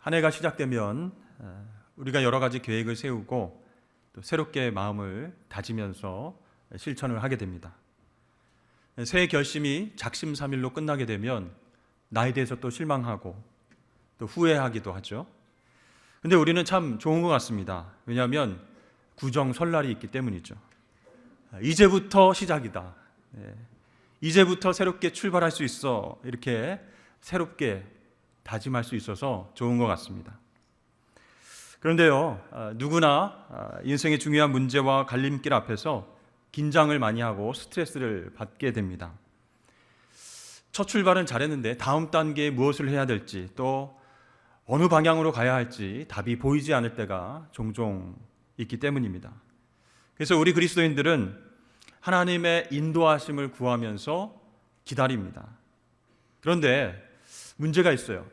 한 해가 시작되면 어, 우리가 여러 가지 계획을 세우고 또 새롭게 마음을 다지면서 실천을 하게 됩니다. 새해 결심이 작심삼일로 끝나게 되면 나에 대해서 또 실망하고 또 후회하기도 하죠. 근데 우리는 참 좋은 것 같습니다. 왜냐하면 구정 설날이 있기 때문이죠. 이제부터 시작이다. 예. 이제부터 새롭게 출발할 수 있어. 이렇게 새롭게 다짐할 수 있어서 좋은 것 같습니다. 그런데요, 아, 누구나 아, 인생의 중요한 문제와 갈림길 앞에서 긴장을 많이 하고 스트레스를 받게 됩니다. 첫 출발은 잘했는데 다음 단계에 무엇을 해야 될지 또 어느 방향으로 가야 할지 답이 보이지 않을 때가 종종 있기 때문입니다. 그래서 우리 그리스도인들은 하나님의 인도하심을 구하면서 기다립니다. 그런데 문제가 있어요.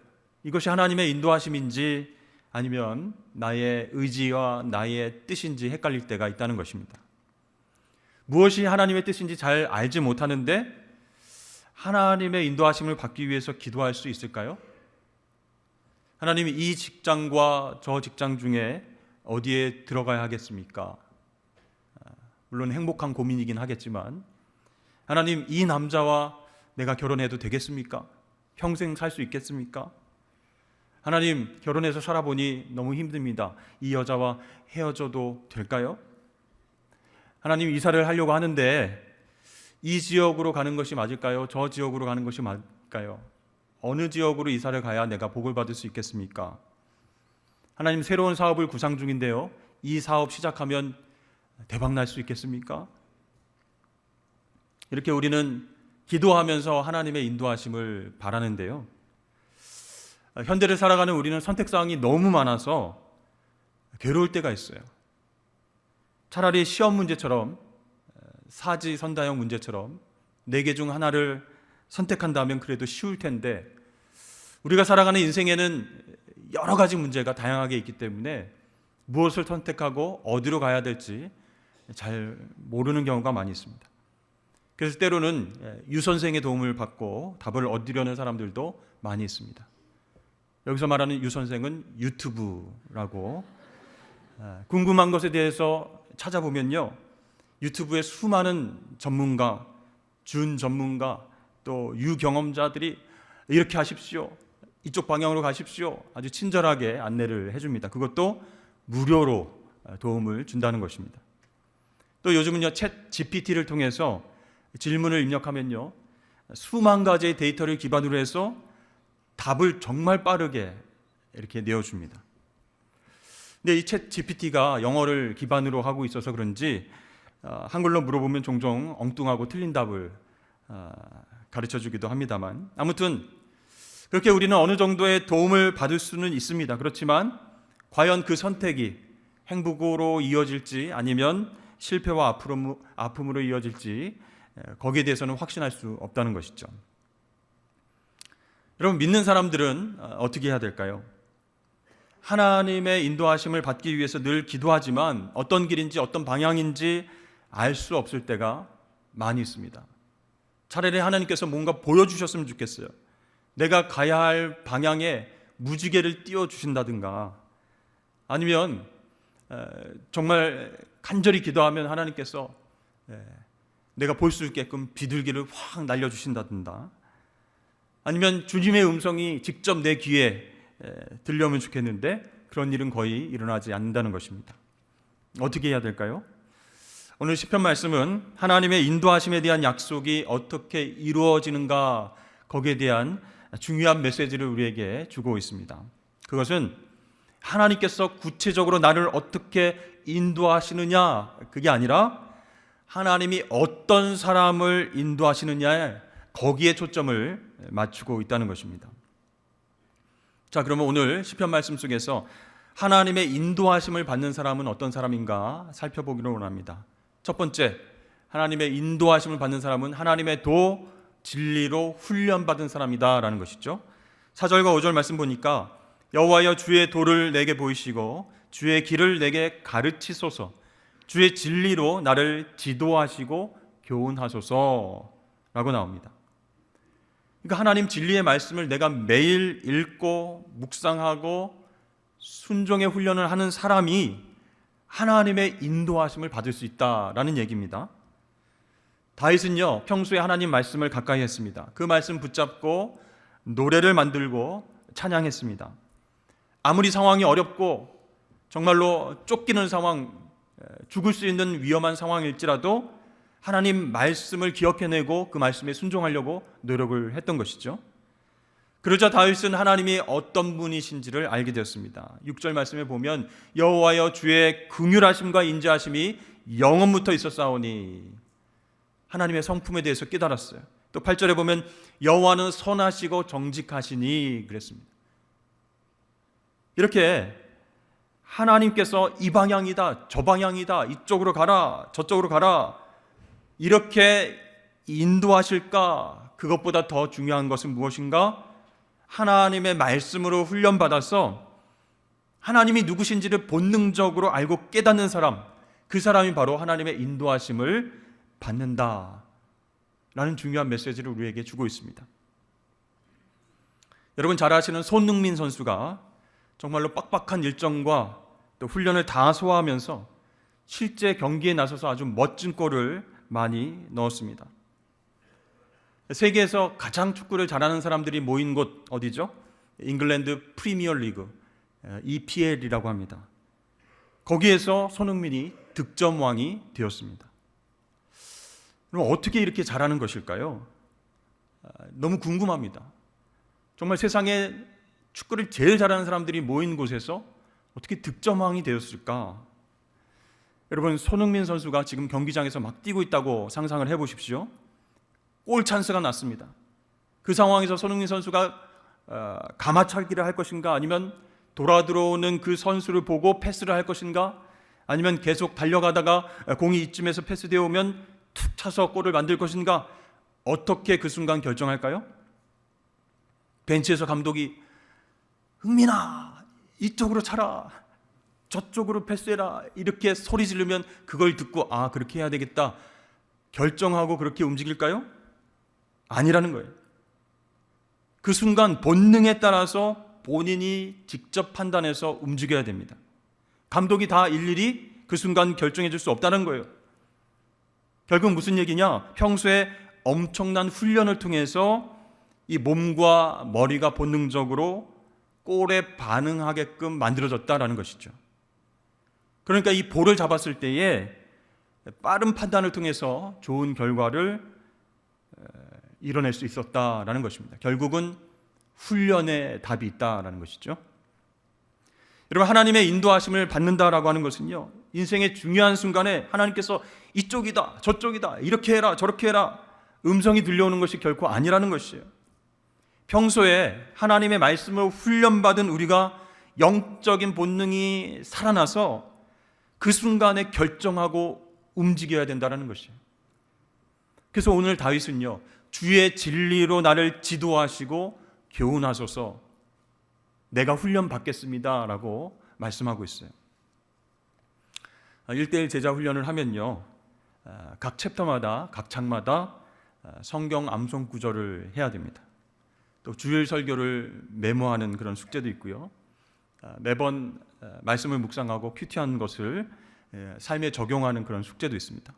이것이 하나님의 인도하심인지 아니면 나의 의지와 나의 뜻인지 헷갈릴 때가 있다는 것입니다. 무엇이 하나님의 뜻인지 잘 알지 못하는데 하나님의 인도하심을 받기 위해서 기도할 수 있을까요? 하나님이 이 직장과 저 직장 중에 어디에 들어가야 하겠습니까? 아, 물론 행복한 고민이긴 하겠지만 하나님 이 남자와 내가 결혼해도 되겠습니까? 평생 살 수 있겠습니까? 하나님 결혼해서 살아보니 너무 힘듭니다. 이 여자와 헤어져도 될까요? 하나님 이사를 하려고 하는데 이 지역으로 가는 것이 맞을까요? 저 지역으로 가는 것이 맞을까요? 어느 지역으로 이사를 가야 내가 복을 받을 수 있겠습니까? 하나님 새로운 사업을 구상 중인데요. 이 사업 시작하면 대박 날 수 있겠습니까? 이렇게 우리는 기도하면서 하나님의 인도하심을 바라는데요. 현대를 살아가는 우리는 선택 사항이 너무 많아서 괴로울 때가 있어요. 차라리 시험 문제처럼 사지 선다형 문제처럼 네 개 중 하나를 선택한다면 그래도 쉬울 텐데 우리가 살아가는 인생에는 여러 가지 문제가 다양하게 있기 때문에 무엇을 선택하고 어디로 가야 될지 잘 모르는 경우가 많이 있습니다. 그래서 때로는 유 선생의 도움을 받고 답을 얻으려는 사람들도 많이 있습니다. 여기서 말하는 유 선생은 유튜브라고 궁금한 것에 대해서 찾아보면요. 유튜브에 수많은 전문가, 준 전문가, 또 유경험자들이 이렇게 하십시오. 이쪽 방향으로 가십시오. 아주 친절하게 안내를 해줍니다. 그것도 무료로 도움을 준다는 것입니다. 또 요즘은요, 챗 GPT를 통해서 질문을 입력하면요, 수만 가지의 데이터를 기반으로 해서 답을 정말 빠르게 이렇게 내어줍니다. 근데 이 챗 GPT가 영어를 기반으로 하고 있어서 그런지 어, 한글로 물어보면 종종 엉뚱하고 틀린 답을 어, 가르쳐 주기도 합니다만 아무튼 그렇게 우리는 어느 정도의 도움을 받을 수는 있습니다. 그렇지만 과연 그 선택이 행복으로 이어질지 아니면 실패와 아픔으로, 이어질지 거기에 대해서는 확신할 수 없다는 것이죠. 여러분 믿는 사람들은 어, 어떻게 해야 될까요? 하나님의 인도하심을 받기 위해서 늘 기도하지만 어떤 길인지 어떤 방향인지 알 수 없을 때가 많이 있습니다. 차라리 하나님께서 뭔가 보여주셨으면 좋겠어요. 내가 가야 할 방향에 무지개를 띄워 주신다든가 아니면 정말 간절히 기도하면 하나님께서 내가 볼 수 있게끔 비둘기를 확 날려 주신다든가 아니면 주님의 음성이 직접 내 귀에 들려오면 좋겠는데 그런 일은 거의 일어나지 않는다는 것입니다. 어떻게 해야 될까요? 오늘 시편 말씀은 하나님의 인도하심에 대한 약속이 어떻게 이루어지는가 거기에 대한 중요한 메시지를 우리에게 주고 있습니다. 그것은 하나님께서 구체적으로 나를 어떻게 인도하시느냐 그게 아니라 하나님이 어떤 사람을 인도하시느냐에 거기에 초점을 맞추고 있다는 것입니다. 자, 그러면 오늘 시편 말씀 속에서 하나님의 인도하심을 받는 사람은 어떤 사람인가 살펴보기로 원합니다. 첫 번째, 하나님의 인도하심을 받는 사람은 하나님의 도 진리로 훈련받은 사람이다라는 것이죠. 4절과 5절 말씀 보니까 여호와여 주의 도를 내게 보이시고 주의 길을 내게 가르치소서 주의 진리로 나를 지도하시고 교훈하소서라고 나옵니다. 그러니까 하나님 진리의 말씀을 내가 매일 읽고 묵상하고 순종의 훈련을 하는 사람이 하나님의 인도하심을 받을 수 있다라는 얘기입니다. 다윗은요 평소에 하나님 말씀을 가까이 했습니다. 그 말씀 붙잡고 노래를 만들고 찬양했습니다. 아무리 상황이 어렵고 정말로 쫓기는 상황, 죽을 수 있는 위험한 상황일지라도 하나님 말씀을 기억해내고 그 말씀에 순종하려고 노력을 했던 것이죠. 그러자 다윗은 하나님이 어떤 분이신지를 알게 되었습니다. 6절 말씀에 보면 여호와여 주의 긍휼하심과 인자하심이 영원부터 있었사오니 하나님의 성품에 대해서 깨달았어요. 또 8절에 보면 여호와는 선하시고 정직하시니 그랬습니다. 이렇게 하나님께서 이 방향이다, 저 방향이다, 이쪽으로 가라, 저쪽으로 가라 이렇게 인도하실까? 그것보다 더 중요한 것은 무엇인가? 하나님의 말씀으로 훈련받아서 하나님이 누구신지를 본능적으로 알고 깨닫는 사람, 그 사람이 바로 하나님의 인도하심을 받는다. 라는 중요한 메시지를 우리에게 주고 있습니다. 여러분 잘 아시는 손흥민 선수가 정말로 빡빡한 일정과 또 훈련을 다 소화하면서 실제 경기에 나서서 아주 멋진 골을 많이 넣었습니다. 세계에서 가장 축구를 잘하는 사람들이 모인 곳 어디죠? 잉글랜드 프리미어 리그 EPL이라고 합니다. 거기에서 손흥민이 득점왕이 되었습니다. 그럼 어떻게 이렇게 잘하는 것일까요? 아, 너무 궁금합니다. 정말 세상에 축구를 제일 잘하는 사람들이 모인 곳에서 어떻게 득점왕이 되었을까? 여러분 손흥민 선수가 지금 경기장에서 막 뛰고 있다고 상상을 해보십시오. 골 찬스가 났습니다. 그 상황에서 손흥민 선수가 어, 가마차기를 할 것인가 아니면 돌아 들어오는 그 선수를 보고 패스를 할 것인가 아니면 계속 달려가다가 공이 이쯤에서 패스되어 오면 툭 차서 골을 만들 것인가 어떻게 그 순간 결정할까요? 벤치에서 감독이 흥민아 이쪽으로 차라 저쪽으로 패스해라 이렇게 소리 지르면 그걸 듣고 아 그렇게 해야 되겠다 결정하고 그렇게 움직일까요? 아니라는 거예요. 그 순간 본능에 따라서 본인이 직접 판단해서 움직여야 됩니다. 감독이 다 일일이 그 순간 결정해 줄 수 없다는 거예요. 결국 무슨 얘기냐? 평소에 엄청난 훈련을 통해서 이 몸과 머리가 본능적으로 골에 반응하게끔 만들어졌다라는 것이죠. 그러니까 이 볼을 잡았을 때에 빠른 판단을 통해서 좋은 결과를 이뤄낼 수 있었다라는 것입니다. 결국은 훈련의 답이 있다라는 것이죠. 여러분 하나님의 인도하심을 받는다라고 하는 것은요. 인생의 중요한 순간에 하나님께서 이쪽이다, 저쪽이다, 이렇게 해라, 저렇게 해라 음성이 들려오는 것이 결코 아니라는 것이에요. 평소에 하나님의 말씀을 훈련받은 우리가 영적인 본능이 살아나서 그 순간에 결정하고 움직여야 된다는 것이에요. 그래서 오늘 다윗은요, 주의 진리로 나를 지도하시고 교훈하소서 내가 훈련 받겠습니다 라고 말씀하고 있어요. 1대1 제자 훈련을 하면요. 아, 각 챕터마다 각 장마다 아, 성경 암송 구절을 해야 됩니다. 또 주일 설교를 메모하는 그런 숙제도 있고요. 아, 매번 말씀을 묵상하고 큐티한 것을 예, 삶에 적용하는 그런 숙제도 있습니다.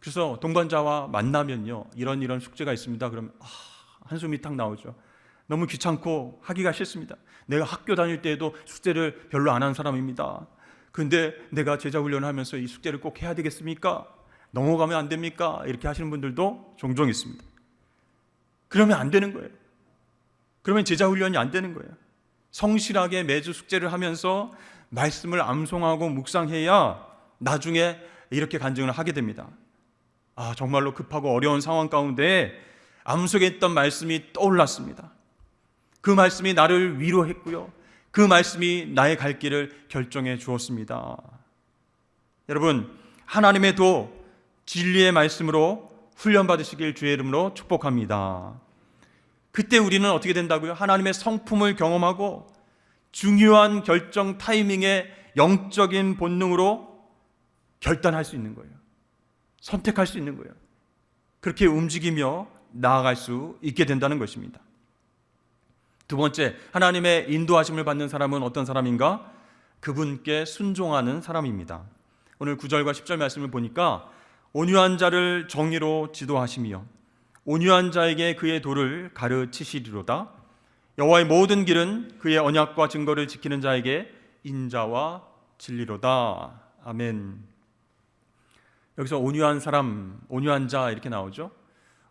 그래서 동반자와 만나면요 이런 이런 숙제가 있습니다. 그러면 아, 한숨이 탁 나오죠. 너무 귀찮고 하기가 싫습니다. 내가 학교 다닐 때에도 숙제를 별로 안 한 사람입니다. 근데 내가 제자 훈련을 하면서 이 숙제를 꼭 해야 되겠습니까? 넘어가면 안 됩니까? 이렇게 하시는 분들도 종종 있습니다. 그러면 안 되는 거예요. 그러면 제자 훈련이 안 되는 거예요. 성실하게 매주 숙제를 하면서 말씀을 암송하고 묵상해야 나중에 이렇게 간증을 하게 됩니다. 아, 정말로 급하고 어려운 상황 가운데 암송했던 말씀이 떠올랐습니다. 그 말씀이 나를 위로했고요. 그 말씀이 나의 갈 길을 결정해 주었습니다. 여러분, 하나님의 도 진리의 말씀으로 훈련받으시길 주의 이름으로 축복합니다. 그때 우리는 어떻게 된다고요? 하나님의 성품을 경험하고 중요한 결정 타이밍에 영적인 본능으로 결단할 수 있는 거예요. 선택할 수 있는 거예요. 그렇게 움직이며 나아갈 수 있게 된다는 것입니다. 두 번째, 하나님의 인도하심을 받는 사람은 어떤 사람인가? 그분께 순종하는 사람입니다. 오늘 9절과 10절 말씀을 보니까 온유한 자를 정의로 지도하시며 온유한 자에게 그의 도를 가르치시리로다. 여호와의 모든 길은 그의 언약과 증거를 지키는 자에게 인자와 진리로다. 아멘. 여기서 온유한 사람, 온유한 자 이렇게 나오죠.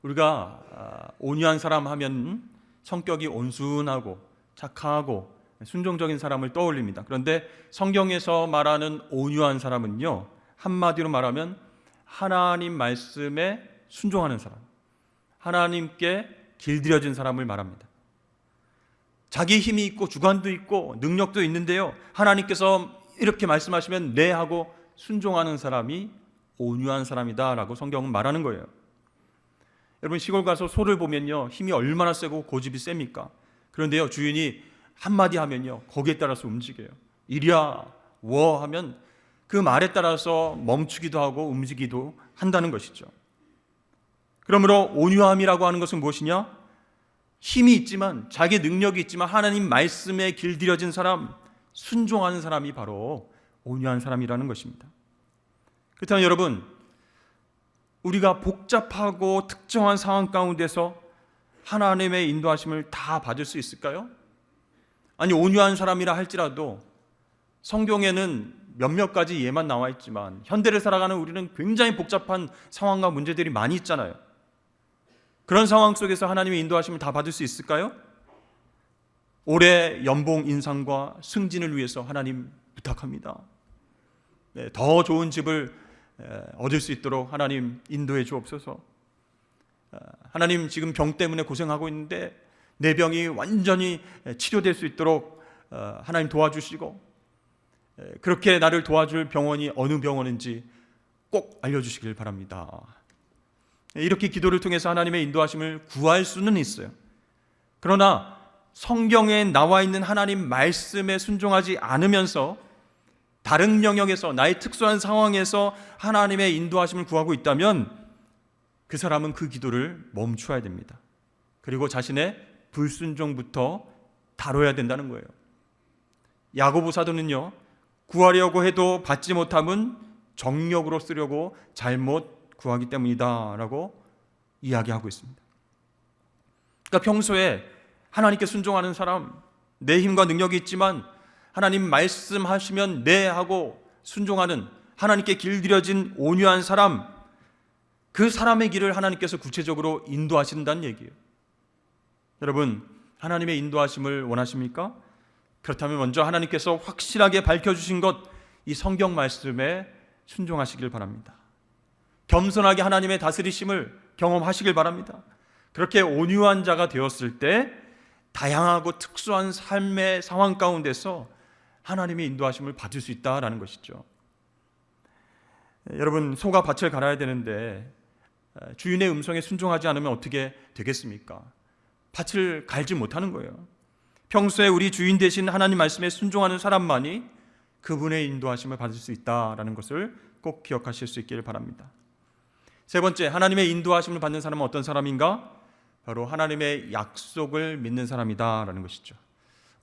우리가 아, 온유한 사람 하면 성격이 온순하고 착하고 순종적인 사람을 떠올립니다. 그런데 성경에서 말하는 온유한 사람은요, 한마디로 말하면 하나님 말씀에 순종하는 사람, 하나님께 길들여진 사람을 말합니다. 자기 힘이 있고 주관도 있고 능력도 있는데요. 하나님께서 이렇게 말씀하시면 네 하고 순종하는 사람이 온유한 사람이다라고 성경은 말하는 거예요. 여러분 시골 가서 소를 보면요 힘이 얼마나 세고 고집이 셉니까? 그런데요 주인이 한마디 하면요 거기에 따라서 움직여요. 이리야 워 하면 그 말에 따라서 멈추기도 하고 움직이기도 한다는 것이죠. 그러므로 온유함이라고 하는 것은 무엇이냐? 힘이 있지만 자기 능력이 있지만 하나님 말씀에 길들여진 사람, 순종하는 사람이 바로 온유한 사람이라는 것입니다. 그렇다면 여러분, 우리가 복잡하고 특정한 상황 가운데서 하나님의 인도하심을 다 받을 수 있을까요? 아니 온유한 사람이라 할지라도 성경에는 몇몇 가지 예만 나와 있지만 현대를 살아가는 우리는 굉장히 복잡한 상황과 문제들이 많이 있잖아요. 그런 상황 속에서 하나님의 인도하심을 다 받을 수 있을까요? 올해 연봉 인상과 승진을 위해서 하나님 부탁합니다. 네, 더 좋은 집을 얻을 수 있도록 하나님 인도해 주옵소서. 아, 하나님 지금 병 때문에 고생하고 있는데 내 병이 완전히 치료될 수 있도록 어, 하나님 도와주시고 그렇게 나를 도와줄 병원이 어느 병원인지 꼭 알려주시길 바랍니다. 이렇게 기도를 통해서 하나님의 인도하심을 구할 수는 있어요. 그러나 성경에 나와 있는 하나님 말씀에 순종하지 않으면서 다른 영역에서 나의 특수한 상황에서 하나님의 인도하심을 구하고 있다면 그 사람은 그 기도를 멈춰야 됩니다. 그리고 자신의 불순종부터 다뤄야 된다는 거예요. 야고보 사도는요. 구하려고 해도 받지 못함은 정력으로 쓰려고 잘못 구하기 때문이다라고 이야기하고 있습니다. 그러니까 평소에 하나님께 순종하는 사람, 내 힘과 능력이 있지만 하나님 말씀하시면 네 하고 순종하는 하나님께 길들여진 온유한 사람, 그 사람의 길을 하나님께서 구체적으로 인도하신다는 얘기예요. 여러분, 하나님의 인도하심을 원하십니까? 그렇다면 먼저 하나님께서 확실하게 밝혀 주신 것, 이 성경 말씀에 순종하시길 바랍니다. 겸손하게 하나님의 다스리심을 경험하시길 바랍니다. 그렇게 온유한 자가 되었을 때 다양하고 특수한 삶의 상황 가운데서 하나님의 인도하심을 받을 수 있다라는 것이죠. 여러분 소가 밭을 갈아야 되는데 주인의 음성에 순종하지 않으면 어떻게 되겠습니까? 밭을 갈지 못하는 거예요. 평소에 우리 주인 대신 하나님 말씀에 순종하는 사람만이 그분의 인도하심을 받을 수 있다라는 것을 꼭 기억하실 수 있기를 바랍니다. 세 번째, 하나님의 인도하심을 받는 사람은 어떤 사람인가? 바로 하나님의 약속을 믿는 사람이다라는 것이죠.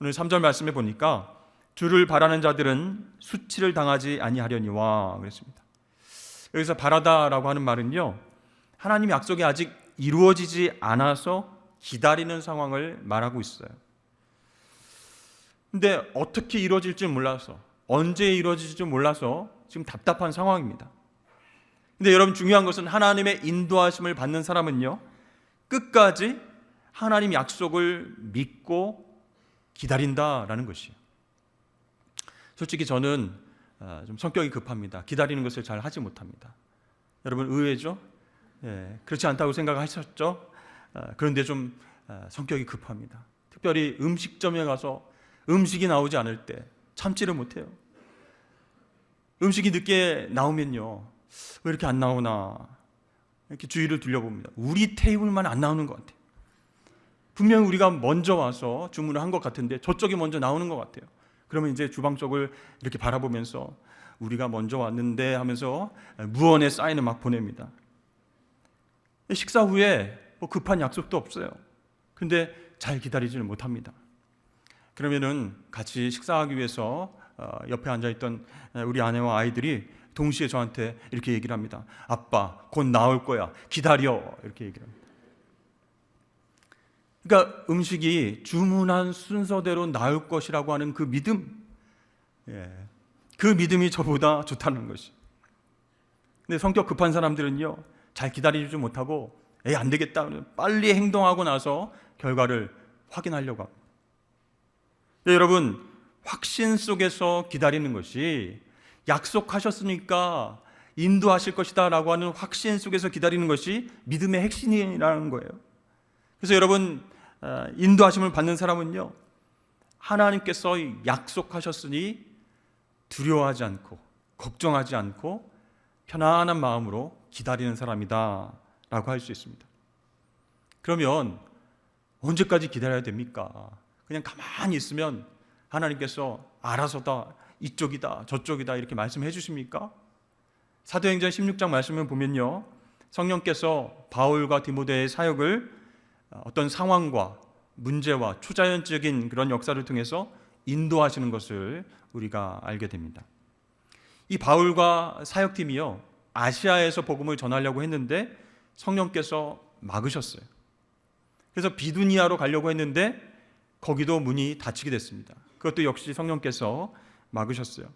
오늘 3절 말씀에 보니까 주를 바라는 자들은 수치를 당하지 아니하려니와 그랬습니다. 여기서 바라다라고 하는 말은요. 하나님 약속이 아직 이루어지지 않아서 기다리는 상황을 말하고 있어요. 근데 어떻게 이루어질지 몰라서 언제 이루어질지 몰라서 지금 답답한 상황입니다. 근데 여러분 중요한 것은 하나님의 인도하심을 받는 사람은요. 끝까지 하나님 약속을 믿고 기다린다라는 것이에요. 솔직히 저는 아, 좀 성격이 급합니다. 기다리는 것을 잘 하지 못합니다. 여러분 의외죠? 예, 그렇지 않다고 생각하셨죠? 아, 그런데 좀 아, 성격이 급합니다. 특별히 음식점에 가서 음식이 나오지 않을 때 참지를 못해요. 음식이 늦게 나오면요. 왜 이렇게 안 나오나 이렇게 주위를 둘러봅니다. 우리 테이블만 안 나오는 것 같아요. 분명 우리가 먼저 와서 주문을 한 것 같은데 저쪽이 먼저 나오는 것 같아요. 그러면 이제 주방 쪽을 이렇게 바라보면서 우리가 먼저 왔는데 하면서 무언의 사인을 막 보냅니다. 식사 후에 뭐 급한 약속도 없어요. 근데 잘 기다리지를 못합니다. 그러면은 같이 식사하기 위해서 어, 옆에 앉아 있던 우리 아내와 아이들이 동시에 저한테 이렇게 얘기를 합니다. 아빠, 곧 나올 거야. 기다려. 이렇게 얘기를 합니다. 그러니까 음식이 주문한 순서대로 나올 것이라고 하는 그 믿음, 예, 그 믿음이 저보다 좋다는 것이. 근데 성격 급한 사람들은요, 잘 기다리지 못하고, 에이, 안 되겠다. 빨리 행동하고 나서 결과를 확인하려고 합니다. 네, 여러분, 확신 속에서 기다리는 것이 약속하셨으니까 인도하실 것이다 라고 하는 확신 속에서 기다리는 것이 믿음의 핵심이라는 거예요. 그래서 여러분, 어, 인도하심을 받는 사람은요, 하나님께서 약속하셨으니 두려워하지 않고, 걱정하지 않고, 편안한 마음으로 기다리는 사람이다 라고 할 수 있습니다. 그러면 언제까지 기다려야 됩니까? 그냥 가만히 있으면 하나님께서 알아서다 이쪽이다 저쪽이다 이렇게 말씀해 주십니까? 사도행전 16장 말씀을 보면요. 성령께서 바울과 디모데의 사역을 어떤 상황과 문제와 초자연적인 그런 역사를 통해서 인도하시는 것을 우리가 알게 됩니다. 이 바울과 사역팀이요. 아시아에서 복음을 전하려고 했는데 성령께서 막으셨어요. 그래서 비두니아로 가려고 했는데 거기도 문이 닫히게 됐습니다. 그것도 역시 성령께서 막으셨어요.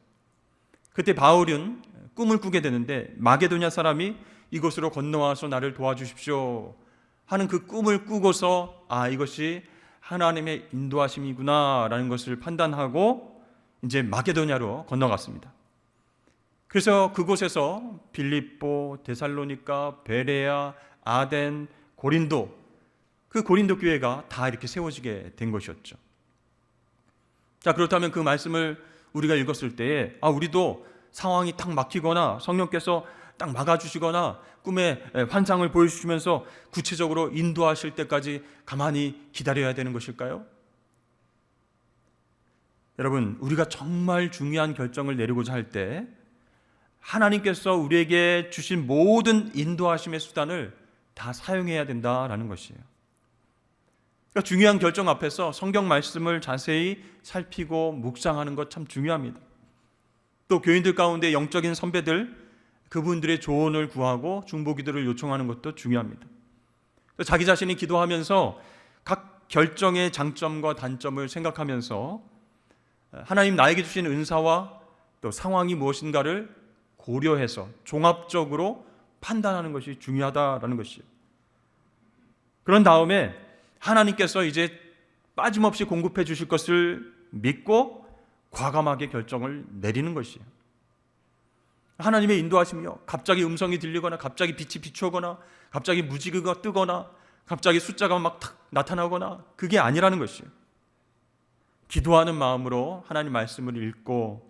그때 바울은 꿈을 꾸게 되는데 마게도냐 사람이 이곳으로 건너와서 나를 도와주십시오 하는 그 꿈을 꾸고서 아 이것이 하나님의 인도하심이구나라는 것을 판단하고 이제 마게도냐로 건너갔습니다. 그래서 그곳에서 빌립보, 데살로니카, 베레아, 아덴, 고린도 그 고린도 교회가 다 이렇게 세워지게 된 것이었죠. 자, 그렇다면 그 말씀을 우리가 읽었을 때에 아, 우리도 상황이 탁 막히거나 성령께서 딱 막아주시거나 꿈에 환상을 보여주시면서 구체적으로 인도하실 때까지 가만히 기다려야 되는 것일까요? 여러분, 우리가 정말 중요한 결정을 내리고자 할 때 하나님께서 우리에게 주신 모든 인도하심의 수단을 다 사용해야 된다라는 것이에요. 그러니까 중요한 결정 앞에서 성경 말씀을 자세히 살피고 묵상하는 것 참 중요합니다. 또 교인들 가운데 영적인 선배들 그분들의 조언을 구하고 중보기도를 요청하는 것도 중요합니다. 자기 자신이 기도하면서 각 결정의 장점과 단점을 생각하면서 하나님 나에게 주신 은사와 또 상황이 무엇인가를 고려해서 종합적으로 판단하는 것이 중요하다라는 것이에요. 그런 다음에 하나님께서 이제 빠짐없이 공급해 주실 것을 믿고 과감하게 결정을 내리는 것이에요. 하나님의 인도하심이요. 갑자기 음성이 들리거나 갑자기 빛이 비추거나 갑자기 무지개가 뜨거나 갑자기 숫자가 막 나타나거나 그게 아니라는 것이에요. 기도하는 마음으로 하나님 말씀을 읽고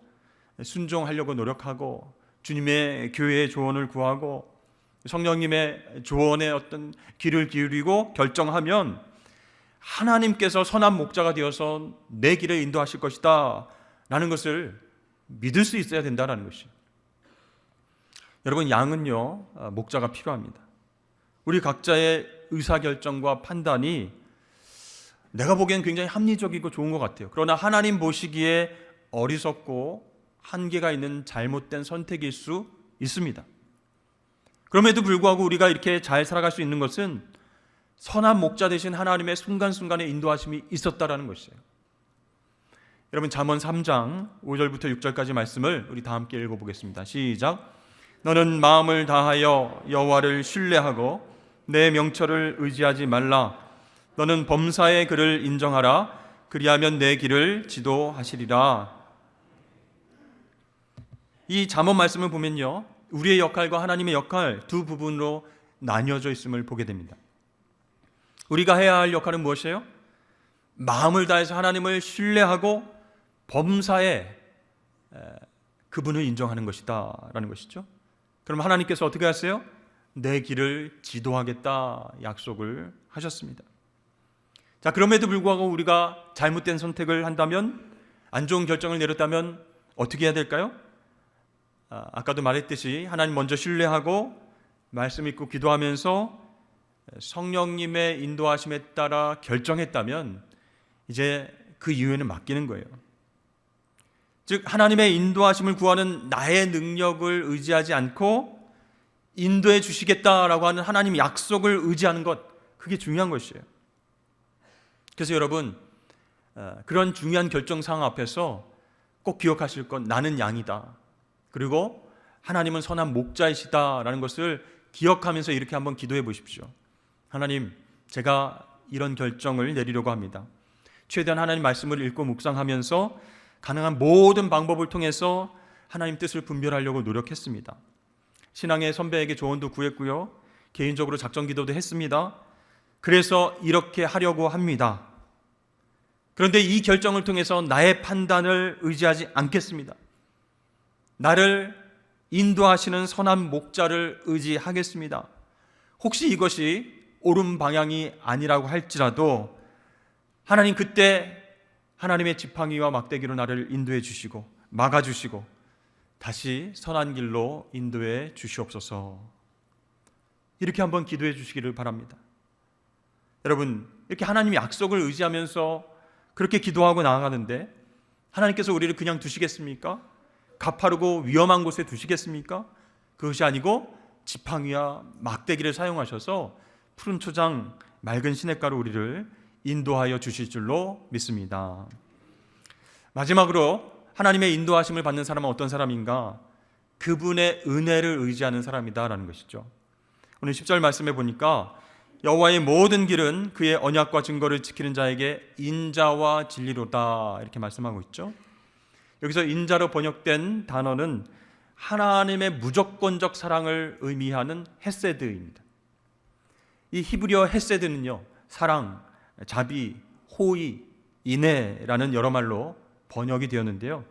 순종하려고 노력하고 주님의 교회의 조언을 구하고 성령님의 조언에 어떤 귀를 기울이고 결정하면 하나님께서 선한 목자가 되어서 내 길을 인도하실 것이다 라는 것을 믿을 수 있어야 된다는 것이에요. 여러분 양은요 아, 목자가 필요합니다. 우리 각자의 의사결정과 판단이 내가 보기엔 굉장히 합리적이고 좋은 것 같아요. 그러나 하나님 보시기에 어리석고 한계가 있는 잘못된 선택일 수 있습니다. 그럼에도 불구하고 우리가 이렇게 잘 살아갈 수 있는 것은 선한 목자 되신 하나님의 순간순간의 인도하심이 있었다라는 것이에요. 여러분 잠언 3장 5절부터 6절까지 말씀을 우리 다 함께 읽어 보겠습니다. 시작. 너는 마음을 다하여 여호와를 신뢰하고 내 명철을 의지하지 말라. 너는 범사의 그를 인정하라. 그리하면 내 길을 지도하시리라. 이 잠언 말씀을 보면요. 우리의 역할과 하나님의 역할 두 부분으로 나뉘어져 있음을 보게 됩니다. 우리가 해야 할 역할은 무엇이에요? 마음을 다해서 하나님을 신뢰하고 범사에 그분을 인정하는 것이다라는 것이죠. 그럼 하나님께서 어떻게 하세요? 내 길을 지도하겠다 약속을 하셨습니다. 자, 그럼에도 불구하고 우리가 잘못된 선택을 한다면 안 좋은 결정을 내렸다면 어떻게 해야 될까요? 아, 아까도 말했듯이 하나님 먼저 신뢰하고 말씀 읽고 기도하면서 성령님의 인도하심에 따라 결정했다면 이제 그 이유에는 맡기는 거예요. 즉 하나님의 인도하심을 구하는 나의 능력을 의지하지 않고 인도해 주시겠다라고 하는 하나님 약속을 의지하는 것 그게 중요한 것이에요. 그래서 여러분 어, 그런 중요한 결정 상황 앞에서 꼭 기억하실 건 나는 양이다. 그리고 하나님은 선한 목자이시다라는 것을 기억하면서 이렇게 한번 기도해 보십시오. 하나님, 제가 이런 결정을 내리려고 합니다. 최대한 하나님 말씀을 읽고 묵상하면서 가능한 모든 방법을 통해서 하나님 뜻을 분별하려고 노력했습니다. 신앙의 선배에게 조언도 구했고요. 개인적으로 작전 기도도 했습니다. 그래서 이렇게 하려고 합니다. 그런데 이 결정을 통해서 나의 판단을 의지하지 않겠습니다. 나를 인도하시는 선한 목자를 의지하겠습니다. 혹시 이것이 옳은 방향이 아니라고 할지라도 하나님 그때 하나님의 지팡이와 막대기로 나를 인도해 주시고 막아 주시고 다시 선한 길로 인도해 주시옵소서. 이렇게 한번 기도해 주시기를 바랍니다. 여러분, 이렇게 하나님의 약속을 의지하면서 그렇게 기도하고 나아가는데 하나님께서 우리를 그냥 두시겠습니까? 가파르고 위험한 곳에 두시겠습니까? 그것이 아니고 지팡이와 막대기를 사용하셔서 푸른 초장 맑은 시냇가로 우리를 인도하여 주실 줄로 믿습니다. 마지막으로 하나님의 인도하심을 받는 사람은 어떤 사람인가? 그분의 은혜를 의지하는 사람이다라는 것이죠. 오늘 10절 말씀에 보니까 여호와의 모든 길은 그의 언약과 증거를 지키는 자에게 인자와 진리로다 이렇게 말씀하고 있죠. 여기서 인자로 번역된 단어는 하나님의 무조건적 사랑을 의미하는 헤세드입니다. 이 히브리어 헤세드는요, 사랑, 자비, 호의, 인애라는 여러 말로 번역이 되었는데요.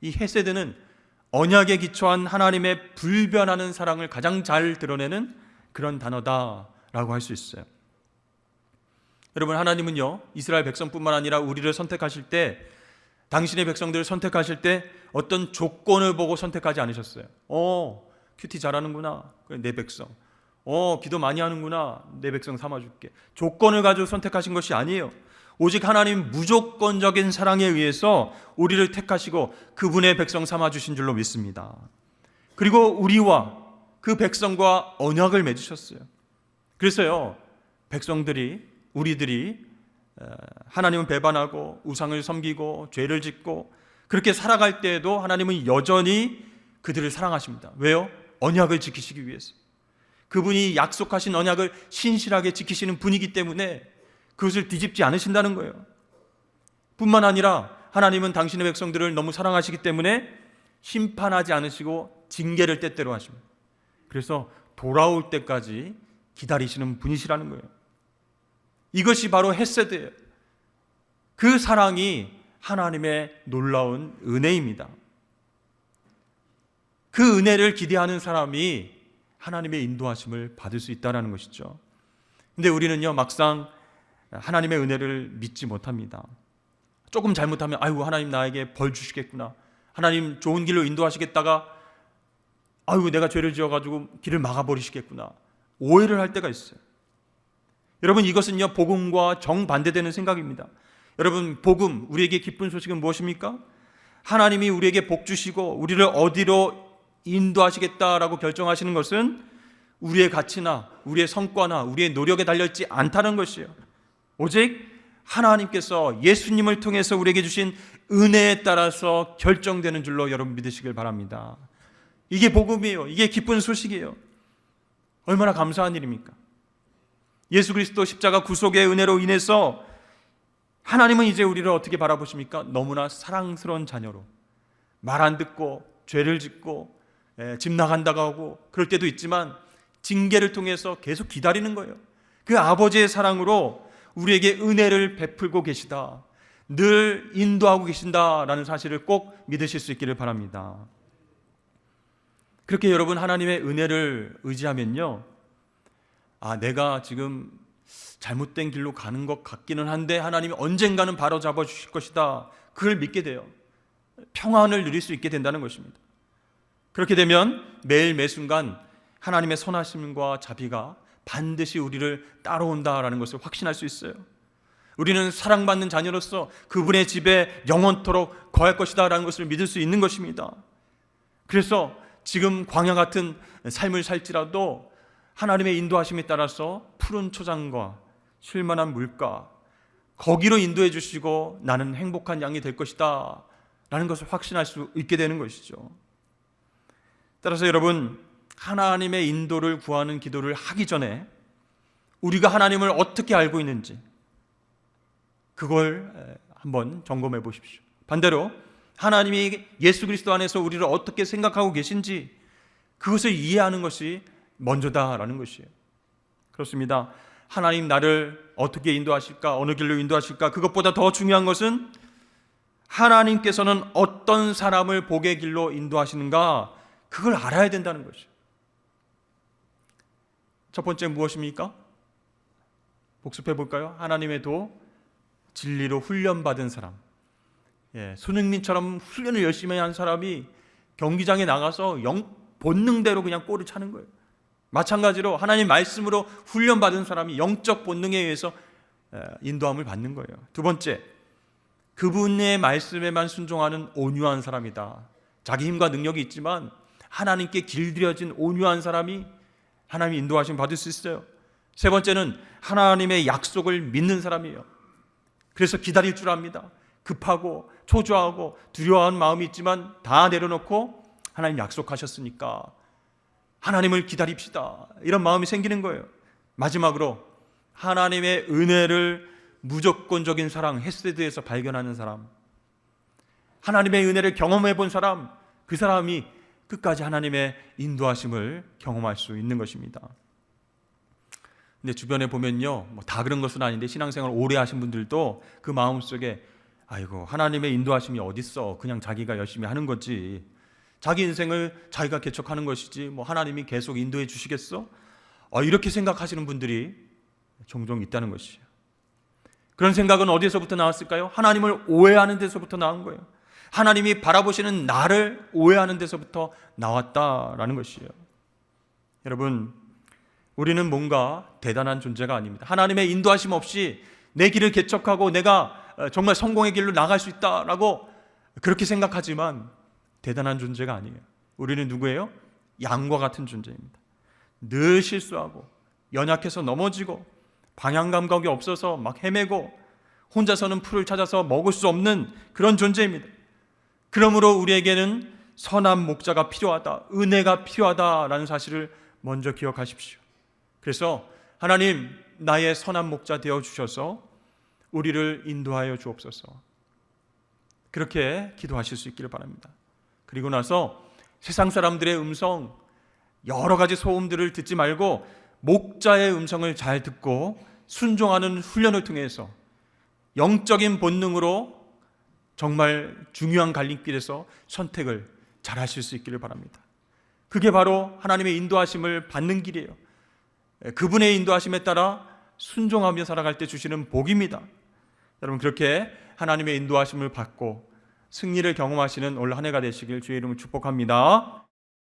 이 헤세드는 언약에 기초한 하나님의 불변하는 사랑을 가장 잘 드러내는 그런 단어다라고 할 수 있어요. 여러분 하나님은요 이스라엘 백성뿐만 아니라 우리를 선택하실 때 당신의 백성들을 선택하실 때 어떤 조건을 보고 선택하지 않으셨어요. 어 큐티 잘하는구나 그래, 내 백성. 어 기도 많이 하는구나 내 백성 삼아줄게. 조건을 가지고 선택하신 것이 아니에요. 오직 하나님 무조건적인 사랑에 의해서 우리를 택하시고 그분의 백성 삼아 주신 줄로 믿습니다. 그리고 우리와 그 백성과 언약을 맺으셨어요. 그래서요, 백성들이 우리들이 하나님은 배반하고 우상을 섬기고 죄를 짓고 그렇게 살아갈 때에도 하나님은 여전히 그들을 사랑하십니다. 왜요? 언약을 지키시기 위해서. 그분이 약속하신 언약을 신실하게 지키시는 분이기 때문에 그것을 뒤집지 않으신다는 거예요. 뿐만 아니라 하나님은 당신의 백성들을 너무 사랑하시기 때문에 심판하지 않으시고 징계를 때때로 하십니다. 그래서 돌아올 때까지 기다리시는 분이시라는 거예요. 이것이 바로 헤세드예요. 그 사랑이 하나님의 놀라운 은혜입니다. 그 은혜를 기대하는 사람이 하나님의 인도하심을 받을 수 있다는 것이죠. 근데 우리는요, 막상 하나님의 은혜를 믿지 못합니다. 조금 잘못하면, 아이고, 하나님 나에게 벌 주시겠구나. 하나님 좋은 길로 인도하시겠다가, 아이고, 내가 죄를 지어 가지고 길을 막아 버리시겠구나. 오해를 할 때가 있어요. 여러분, 이것은요, 복음과 정반대되는 생각입니다. 여러분, 복음, 우리에게 기쁜 소식은 무엇입니까? 하나님이 우리에게 복 주시고, 우리를 어디로 인도하시겠다라고 결정하시는 것은 우리의 가치나 우리의 성과나 우리의 노력에 달려있지 않다는 것이에요. 오직 하나님께서 예수님을 통해서 우리에게 주신 은혜에 따라서 결정되는 줄로 여러분 믿으시길 바랍니다. 이게 복음이에요. 이게 기쁜 소식이에요. 얼마나 감사한 일입니까? 예수 그리스도 십자가 구속의 은혜로 인해서 하나님은 이제 우리를 어떻게 바라보십니까? 너무나 사랑스러운 자녀로 말 안 듣고 죄를 짓고 예, 집 나간다고 하고 그럴 때도 있지만 징계를 통해서 계속 기다리는 거예요. 그 아버지의 사랑으로 우리에게 은혜를 베풀고 계시다. 늘 인도하고 계신다라는 사실을 꼭 믿으실 수 있기를 바랍니다. 그렇게 여러분 하나님의 은혜를 의지하면요. 아, 내가 지금 잘못된 길로 가는 것 같기는 한데 하나님이 언젠가는 바로 잡아 주실 것이다. 그걸 믿게 돼요. 평안을 누릴 수 있게 된다는 것입니다. 그렇게 되면 매일 매 순간 하나님의 선하심과 자비가 반드시 우리를 따라온다라는 것을 확신할 수 있어요. 우리는 사랑받는 자녀로서 그분의 집에 영원토록 거할 것이다라는 것을 믿을 수 있는 것입니다. 그래서 지금 광야 같은 삶을 살지라도 하나님의 인도하심에 따라서 푸른 초장과 쉴만한 물가 거기로 인도해 주시고 나는 행복한 양이 될 것이다 라는 것을 확신할 수 있게 되는 것이죠. 따라서 여러분 하나님의 인도를 구하는 기도를 하기 전에 우리가 하나님을 어떻게 알고 있는지 그걸 한번 점검해 보십시오. 반대로 하나님이 예수 그리스도 안에서 우리를 어떻게 생각하고 계신지 그것을 이해하는 것이 먼저다라는 것이에요. 그렇습니다. 하나님 나를 어떻게 인도하실까? 어느 길로 인도하실까? 그것보다 더 중요한 것은 하나님께서는 어떤 사람을 복의 길로 인도하시는가? 그걸 알아야 된다는 것이죠. 첫 번째 무엇입니까? 복습해 볼까요? 하나님의 도 진리로 훈련받은 사람. 예, 손흥민처럼 훈련을 열심히 한 사람이 경기장에 나가서 영 본능대로 그냥 골을 차는 거예요. 마찬가지로 하나님 말씀으로 훈련받은 사람이 영적 본능에 의해서 에, 인도함을 받는 거예요. 두 번째, 그분의 말씀에만 순종하는 온유한 사람이다. 자기 힘과 능력이 있지만 하나님께 길들여진 온유한 사람이 하나님 인도하심 받을 수 있어요. 세 번째는 하나님의 약속을 믿는 사람이에요. 그래서 기다릴 줄 압니다. 급하고 초조하고 두려워한 마음이 있지만 다 내려놓고 하나님 약속하셨으니까 하나님을 기다립시다. 이런 마음이 생기는 거예요. 마지막으로 하나님의 은혜를 무조건적인 사랑 헤세드에서 발견하는 사람. 하나님의 은혜를 경험해 본 사람, 그 사람이 끝까지 하나님의 인도하심을 경험할 수 있는 것입니다. 근데 주변에 보면요, 뭐 다 그런 것은 아닌데 신앙생활 오래 하신 분들도 그 마음 속에 아이고 하나님의 인도하심이 어딨어? 그냥 자기가 열심히 하는 거지. 자기 인생을 자기가 개척하는 것이지 뭐 하나님이 계속 인도해 주시겠어? 어, 이렇게 생각하시는 분들이 종종 있다는 것이에요. 그런 생각은 어디에서부터 나왔을까요? 하나님을 오해하는 데서부터 나온 거예요. 하나님이 바라보시는 나를 오해하는 데서부터 나왔다라는 것이에요. 여러분, 우리는 뭔가 대단한 존재가 아닙니다. 하나님의 인도하심 없이 내 길을 개척하고 내가 어, 정말 성공의 길로 나갈 수 있다라고 그렇게 생각하지만 대단한 존재가 아니에요. 우리는 누구예요? 양과 같은 존재입니다. 늘 실수하고 연약해서 넘어지고 방향 감각이 없어서 막 헤매고 혼자서는 풀을 찾아서 먹을 수 없는 그런 존재입니다. 그러므로 우리에게는 선한 목자가 필요하다, 은혜가 필요하다라는 사실을 먼저 기억하십시오. 그래서 하나님 나의 선한 목자 되어 주셔서 우리를 인도하여 주옵소서. 그렇게 기도하실 수 있기를 바랍니다. 그리고 나서 세상 사람들의 음성, 여러 가지 소음들을 듣지 말고 목자의 음성을 잘 듣고 순종하는 훈련을 통해서 영적인 본능으로 정말 중요한 갈림길에서 선택을 잘 하실 수 있기를 바랍니다. 그게 바로 하나님의 인도하심을 받는 길이에요. 그분의 인도하심에 따라 순종하며 살아갈 때 주시는 복입니다. 여러분 그렇게 하나님의 인도하심을 받고 승리를 경험하시는 올 한 해가 되시길 주의 이름으로 축복합니다.